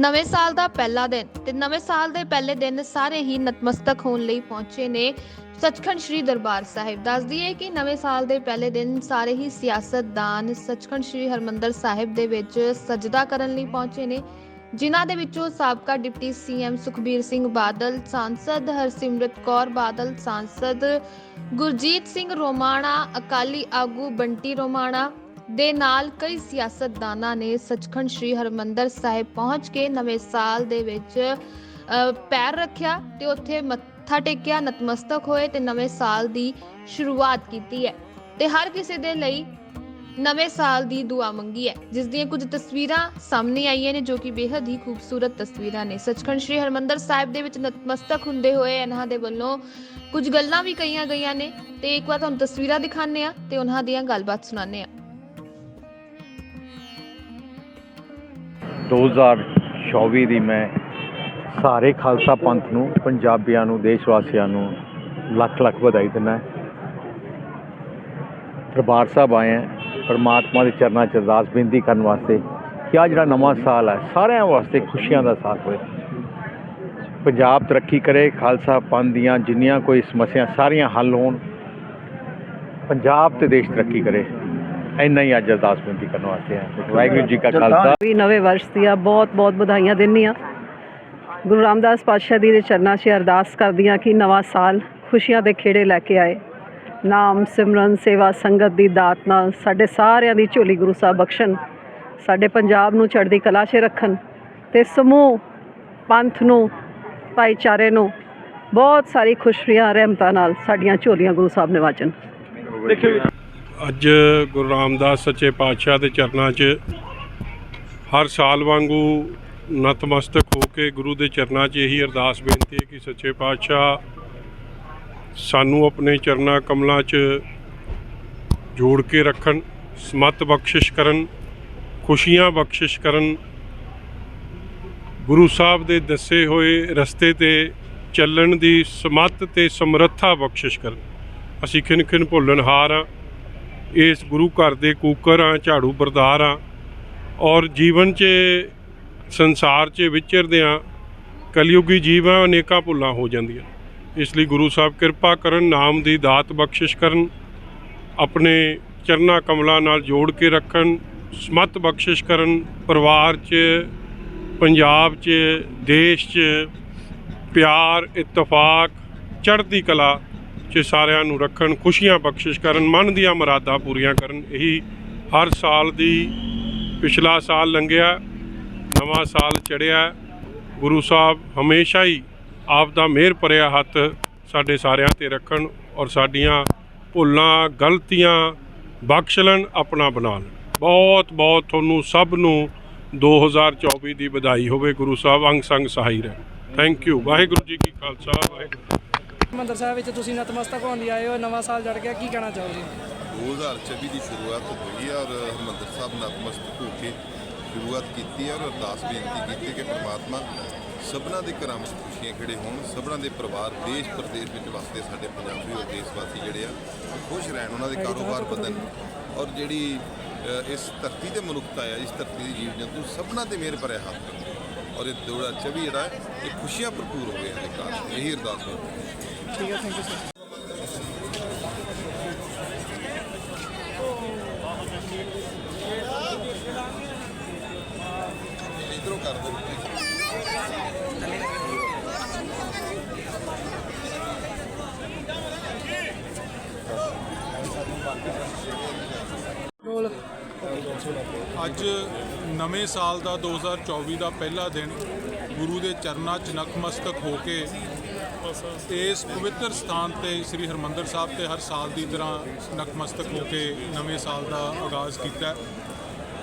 ਨਵੇਂ ਸਾਲ ਦਾ ਪਹਿਲਾ ਦਿਨ ਤੇ ਨਵੇਂ ਸਾਲ ਦੇ ਪਹਿਲੇ ਦਿਨ ਸਾਰੇ ਹੀ ਨਤਮਸਤਕ ਹੋਣ ਲਈ ਪਹੁੰਚੇ ਨੇ ਸੱਚਖੰਡ ਸ੍ਰੀ ਦਰਬਾਰ ਸਾਹਿਬ। ਦੱਸ ਦਈਏ ਕਿ ਨਵੇਂ ਸਾਲ ਦੇ ਪਹਿਲੇ ਦਿਨ ਸਾਰੇ ਹੀ ਸਿਆਸਤਦਾਨ ਸੱਚਖੰਡ ਸ੍ਰੀ ਹਰਮੰਦਰ ਸਾਹਿਬ ਦੇ ਵਿੱਚ ਸਜਦਾ ਕਰਨ ਲਈ ਪਹੁੰਚੇ ਨੇ, ਜਿਨ੍ਹਾਂ ਦੇ ਵਿੱਚੋਂ ਸਾਬਕਾ ਡਿਪਟੀ ਸੀਐਮ ਸੁਖਬੀਰ ਸਿੰਘ ਬਾਦਲ, ਸਾਂਸਦ ਹਰਸਿਮਰਤ ਕੌਰ ਬਾਦਲ, ਸਾਂਸਦ ਗੁਰਜੀਤ ਸਿੰਘ ਰੋਮਾਣਾ, ਅਕਾਲੀ ਆਗੂ ਬੰਟੀ ਰੋਮਾਣਾ ਦੇ ਨਾਲ ਕਈ ਸਿਆਸਤਦਾਨਾਂ ਨੇ ਸੱਚਖੰਡ ਸ੍ਰੀ ਹਰਮੰਦਰ ਸਾਹਿਬ ਪਹੁੰਚ ਕੇ ਨਵੇਂ ਸਾਲ ਦੇ ਵਿੱਚ ਅ, ਪੈਰ ਰੱਖਿਆ ਤੇ ਉੱਥੇ ਮੱਥਾ ਟੇਕਿਆ ਨਤਮਸਤਕ ਹੋਏ ਤੇ ਨਵੇਂ ਸਾਲ ਦੀ ਸ਼ੁਰੂਆਤ ਕੀਤੀ ਹੈ। ਤੇ ਹਰ ਕਿਸੇ ਦੇ ਲਈ ਨਵੇਂ ਸਾਲ ਦੀ ਦੁਆ ਮੰਗੀ ਹੈ ਜਿਸ ਦੀਆਂ ਕੁਝ ਤਸਵੀਰਾਂ ਸਾਹਮਣੇ ਆਈਆਂ ਨੇ ਜੋ ਕਿ ਬੇहद ਹੀ ਖੂਬਸੂਰਤ ਤਸਵੀਰਾਂ ਨੇ। ਸੱਚਖੰਡ ਸ੍ਰੀ ਹਰਮੰਦਰ ਸਾਹਿਬ ਦੇ ਵਿੱਚ ਨਤਮਸਤਕ ਹੁੰਦੇ ਹੋਏ ਇਹਨਾਂ ਦੇ ਵੱਲੋਂ ਕੁਝ ਗੱਲਾਂ ਵੀ ਕਹੀਆਂ ਗਈਆਂ ਨੇ। ਤੇ ਇੱਕ ਵਾਰ ਤੁਹਾਨੂੰ ਤਸਵੀਰਾਂ ਦਿਖਾਉਂਦੇ ਆ ਤੇ ਉਹਨਾਂ ਦੀਆਂ ਗੱਲਬਾਤ ਸੁਣਾਉਂਦੇ ਆ 2024 ਦੀ ਮੈਂ ਸਾਰੇ ਖਾਲਸਾ ਪੰਥ ਨੂੰ, ਪੰਜਾਬੀਆਂ ਨੂੰ ਦੇਸ਼ ਵਾਸੀਆਂ ਨੂੰ ਲੱਖ ਲੱਖ ਵਧਾਈ ਦਿੰਦਾ ਦਰਬਾਰ ਸਾਹਿਬ ਆਏ ਹਾਂ, ਪਰਮਾਤਮਾ ਦੇ ਚਰਨਾਂ 'ਚ ਅਰਦਾਸ ਬੇਨਤੀ ਕਰਨ ਵਾਸਤੇ ਕਿ ਆ ਜਿਹੜਾ ਨਵਾਂ ਸਾਲ ਹੈ, ਸਾਰਿਆਂ ਵਾਸਤੇ ਖੁਸ਼ੀਆਂ ਦਾ ਸਾਲ ਹੋਵੇ ਪੰਜਾਬ ਤਰੱਕੀ ਕਰੇ, ਖਾਲਸਾ ਪੰਥ ਦੀਆਂ ਜਿੰਨੀਆਂ ਕੋਈ ਸਮੱਸਿਆ, ਸਾਰੀਆਂ ਹੱਲ ਹੋਣ। ਪੰਜਾਬ ਤੇ ਦੇਸ਼ ਤਰੱਕੀ ਕਰੇ। ਇੰਨਾ ਹੀ ਅੱਜ ਅਰਦਾਸ ਬੇਨਤੀ ਕਰਨ ਵਾਸਤੇ ਹੈ ਵਾਹਿਗੁਰੂ ਜੀ ਕਾ ਖਾਲਸਾ। ਵੀ ਨਵੇਂ ਵਰਸ਼ ਦੀਆਂ ਬਹੁਤ ਬਹੁਤ ਵਧਾਈਆਂ ਦਿੰਦੀ ਹਾਂ। ਗੁਰੂ ਰਾਮਦਾਸ ਪਾਤਸ਼ਾਹ ਜੀ ਦੇ ਚਰਨਾਂ 'ਚ ਅਰਦਾਸ ਕਰਦੀ ਹਾਂ ਕਿ ਨਵਾਂ ਸਾਲ ਖੁਸ਼ੀਆਂ ਦੇ ਖੇੜੇ ਲੈ ਕੇ ਆਏ। ਨਾਮ ਸਿਮਰਨ ਸੇਵਾ ਸੰਗਤ ਦੀ ਦਾਤ ਨਾਲ ਸਾਡੇ ਸਾਰਿਆਂ ਦੀ ਝੋਲੀ ਗੁਰੂ ਸਾਹਿਬ ਬਖਸ਼ਣ। ਸਾਡੇ ਪੰਜਾਬ ਨੂੰ ਚੜ੍ਹਦੀ ਕਲਾ 'ਚ ਰੱਖਣ ਤੇ ਸਮੂਹ ਪੰਥ ਨੂੰ ਭਾਈਚਾਰੇ ਨੂੰ ਬਹੁਤ ਸਾਰੀ ਖੁਸ਼ੀਆਂ ਰਹਿਮਤਾਂ ਨਾਲ ਸਾਡੀਆਂ ਝੋਲੀਆਂ ਗੁਰੂ ਸਾਹਿਬ ਨਿਵਾਜਣ। ਅੱਜ ਗੁਰੂ ਰਾਮਦਾਸ ਸੱਚੇ ਪਾਤਸ਼ਾਹ ਦੇ ਚਰਨਾਂ 'ਚ ਹਰ ਸਾਲ ਵਾਂਗੂ ਨਤਮਸਤਕ ਹੋ ਕੇ ਗੁਰੂ ਦੇ ਚਰਨਾਂ 'ਚ ਇਹੀ ਅਰਦਾਸ ਬੇਨਤੀ ਹੈ ਕਿ ਸੱਚੇ ਪਾਤਸ਼ਾਹ ਸਾਨੂੰ ਆਪਣੇ ਚਰਨਾਂ ਕਮਲਾਂ 'ਚ ਜੋੜ ਕੇ ਰੱਖਣ, ਸਮਤ ਬਖਸ਼ਿਸ਼ ਕਰਨ, ਖੁਸ਼ੀਆਂ ਬਖਸ਼ਿਸ਼ ਕਰਨ। ਗੁਰੂ ਸਾਹਿਬ ਦੇ ਦੱਸੇ ਹੋਏ ਰਸਤੇ ਤੇ ਚੱਲਣ ਦੀ ਸਮਤ ਤੇ ਸਮਰੱਥਾ ਬਖਸ਼ਿਸ਼ ਕਰਨ। ਅਸੀਂ ਖਿਨ ਭੁੱਲਣਹਾਰ ਹਾਂ। ਇਸ ਗੁਰੂ ਘਰ ਦੇ ਕੂਕਰ ਹਾਂ ਝਾੜੂ ਬਰਦਾਰ ਹਾਂ ਔਰ ਜੀਵਨ 'ਚ, ਸੰਸਾਰ 'ਚ ਵਿਚਰਦੇ ਹਾਂ ਕਲਯੁਗੀ ਜੀਵਾਂ ਅਨੇਕਾਂ ਭੁੱਲਾਂ ਹੋ ਜਾਂਦੀਆਂ ਇਸ ਲਈ ਗੁਰੂ ਸਾਹਿਬ ਕਿਰਪਾ ਕਰਨ, ਨਾਮ ਦੀ ਦਾਤ ਬਖਸ਼ਿਸ਼ ਕਰਨ, ਆਪਣੇ ਚਰਨਾ ਕਮਲਾਂ ਨਾਲ ਜੋੜ ਕੇ ਰੱਖਣ, ਸਮਤ ਬਖਸ਼ਿਸ਼ ਕਰਨ, ਪਰਿਵਾਰ 'ਚ, ਪੰਜਾਬ 'ਚ, ਦੇਸ਼ 'ਚ ਪਿਆਰ, ਇਤਫਾਕ, ਚੜ੍ਹਦੀ ਕਲਾ 'ਚ ਸਾਰਿਆਂ ਨੂੰ ਰੱਖਣ, ਖੁਸ਼ੀਆਂ ਬਖਸ਼ਿਸ਼ ਕਰਨ, ਮਨ ਦੀਆਂ ਮੁਰਾਦਾਂ ਪੂਰੀਆਂ ਕਰਨ, ਇਹੀ ਹਰ ਸਾਲ ਦੀ ਪਿਛਲਾ ਸਾਲ ਲੰਘਿਆ, ਨਵਾਂ ਸਾਲ ਚੜਿਆ। ਗੁਰੂ ਸਾਹਿਬ ਹਮੇਸ਼ਾ ਹੀ ਆਪ ਦਾ ਮਿਹਰ ਭਰਿਆ ਹੱਥ ਸਾਡੇ ਸਾਰਿਆਂ ਤੇ ਰੱਖਣ ਔਰ ਸਾਡੀਆਂ ਭੁੱਲਾਂ, ਗਲਤੀਆਂ ਬਖਸ਼ ਲੈਣ, ਆਪਣਾ ਬਣਾ ਲੈਣ। ਬਹੁਤ ਬਹੁਤ ਤੁਹਾਨੂੰ ਸਭ ਨੂੰ 2024 ਦੀ ਵਧਾਈ ਹੋਵੇ। ਗੁਰੂ ਸਾਹਿਬ ਅੰਗ ਸੰਗ ਸਹਾਈ ਰਹਿ ਥੈਂਕ ਯੂ ਵਾਹਿਗੁਰੂ ਜੀ ਕੀ ਖਾਲਸਾ, ਵਾਹਿਗੁਰੂ ਮੰਦਰ ਸਾਹਿਬ ਵਿੱਚ ਤੁਸੀਂ ਨਤਮਸਤਕ ਹੋਣ ਲਈ ਆਏ ਹੋ ਨਵਾਂ ਸਾਲ ਜੜ ਗਿਆ ਕੀ ਕਹਿਣਾ ਚਾਹੋਗੇ? 2024 ਦੀ ਸ਼ੁਰੂਆਤ ਹੋਈ ਹੈ ਔਰ ਹਰਿਮੰਦਰ ਸਾਹਿਬ ਨਤਮਸਤਕ ਹੋ ਕੇ ਸ਼ੁਰੂਆਤ ਕੀਤੀ ਹੈ ਔਰ ਅਰਦਾਸ ਬੇਨਤੀ ਕੀਤੀ ਕਿ ਪ੍ਰਮਾਤਮਾ ਸਭਨਾਂ ਦੇ ਘਰਾਂ ਵਿੱਚ ਖੁਸ਼ੀਆਂ ਖੇੜੇ ਹੋਣ ਸਭਨਾਂ ਦੇ ਪਰਿਵਾਰ ਦੇਸ਼ ਪ੍ਰਦੇਸ਼ ਵਿੱਚ ਵਸਦੇ ਸਾਡੇ ਪੰਜਾਬੀ ਔਰ ਦੇਸ਼ ਵਾਸੀ ਜਿਹੜੇ ਆ ਖੁਸ਼ ਰਹਿਣ ਉਹਨਾਂ ਦੇ ਕਾਰੋਬਾਰ ਵਧਣ ਔਰ ਜਿਹੜੀ ਇਸ ਧਰਤੀ ਤੇ ਮਨੁੱਖਤਾ ਹੈ ਇਸ ਧਰਤੀ ਦੀ ਜੀਵ ਜੰਤੂ ਸਭਨਾਂ ਤੇ ਮਿਹਰ ਭਰਿਆ ਹੱਥ ਔਰ ਇਹ 2024 ਜਿਹੜਾ ਹੈ ਇਹ ਖੁਸ਼ੀਆਂ ਭਰਪੂਰ ਹੋ ਗਿਆ ਹੈ ਕਾਸ਼ ਇਹੀ ਅਰਦਾਸ ਹੈ। ਠੀਕ ਹੈ ਥੈਂਕ ਯੂ ਸਰ ਇਧਰੋਂ ਕਰ ਦਿਓ। ਬੋਲ ਅੱਜ ਨਵੇਂ ਸਾਲ ਦਾ 2024 ਦਾ ਪਹਿਲਾ ਦਿਨ ਗੁਰੂ ਦੇ ਚਰਨਾਂ 'ਚ ਨਤਮਸਤਕ ਹੋ ਕੇ ਇਸ ਪਵਿੱਤਰ ਸਥਾਨ ਤੇ ਸ੍ਰੀ ਹਰਮੰਦਰ ਸਾਹਿਬ ਤੇ ਹਰ ਸਾਲ ਦੀ ਤਰ੍ਹਾਂ ਨਤਮਸਤਕ ਹੋ ਕੇ ਨਵੇਂ ਸਾਲ ਦਾ ਆਗਾਜ਼ ਕੀਤਾ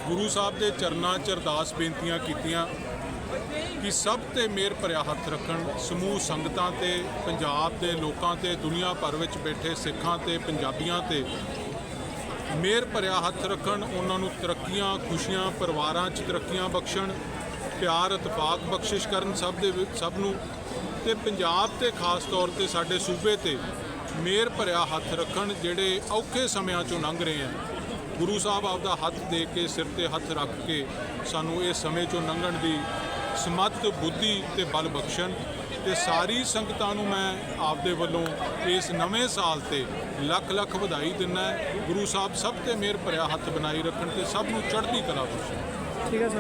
ਗੁਰੂ ਸਾਹਿਬ ਦੇ ਚਰਨਾਂ 'ਚ ਅਰਦਾਸ ਬੇਨਤੀਆਂ ਕੀਤੀਆਂ ਕਿ ਸਭ ਤੇ ਮਿਹਰ ਭਰਿਆ ਹੱਥ ਰੱਖਣ, ਸਮੂਹ ਸੰਗਤਾਂ ਤੇ, ਪੰਜਾਬ ਦੇ ਲੋਕਾਂ ਤੇ, ਦੁਨੀਆ ਭਰ ਵਿੱਚ ਬੈਠੇ ਸਿੱਖਾਂ ਤੇ, ਪੰਜਾਬੀਆਂ ਤੇ ਮਿਹਰ ਭਰਿਆ ਹੱਥ ਰੱਖਣ, ਉਹਨਾਂ ਨੂੰ ਤਰੱਕੀਆਂ, ਖੁਸ਼ੀਆਂ, ਪਰਿਵਾਰਾਂ 'ਚ ਤਰੱਕੀਆਂ ਬਖਸ਼ਣ, ਪਿਆਰ, ਇਤਫਾਕ ਬਖਸ਼ਿਸ਼ ਕਰਨ ਸਭ ਦੇ ਵਿੱਚ ਸਭ ਨੂੰ ਤੇ ਪੰਜਾਬ ਤੇ ਖਾਸ ਤੌਰ ਤੇ ਸਾਡੇ ਸੂਬੇ ਤੇ ਮੇਰ ਭਰਿਆ ਹੱਥ ਰੱਖਣ ਜਿਹੜੇ ਔਖੇ ਸਮਿਆਂ 'ਚੋਂ ਲੰਘ ਰਹੇ ਆ। ਗੁਰੂ ਸਾਹਿਬ ਆਪਦਾ ਹੱਥ ਦੇ ਕੇ, ਸਿਰ ਤੇ ਹੱਥ ਰੱਖ ਕੇ ਸਾਨੂੰ ਇਸ ਸਮੇਂ 'ਚੋਂ ਲੰਘਣ ਦੀ ਸਮੱਤ, ਬੁੱਧੀ ਤੇ ਬਲ ਬਖਸ਼ਣ ਤੇ ਸਾਰੀ ਸੰਗਤਾਂ ਨੂੰ ਮੈਂ ਆਪਦੇ ਵੱਲੋਂ ਇਸ ਨਵੇਂ ਸਾਲ ਤੇ ਲੱਖ ਲੱਖ ਵਧਾਈ ਦਿੰਦਾ। ਗੁਰੂ ਸਾਹਿਬ ਸਭ ਤੇ ਮਿਹਰ ਭਰਿਆ ਹੱਥ ਬਣਾਈ ਰੱਖਣ ਤੇ ਸਭ ਨੂੰ ਚੜ੍ਹਦੀ ਕਲਾ ਬਖਸ਼ਣ। ਠੀਕ ਹੈ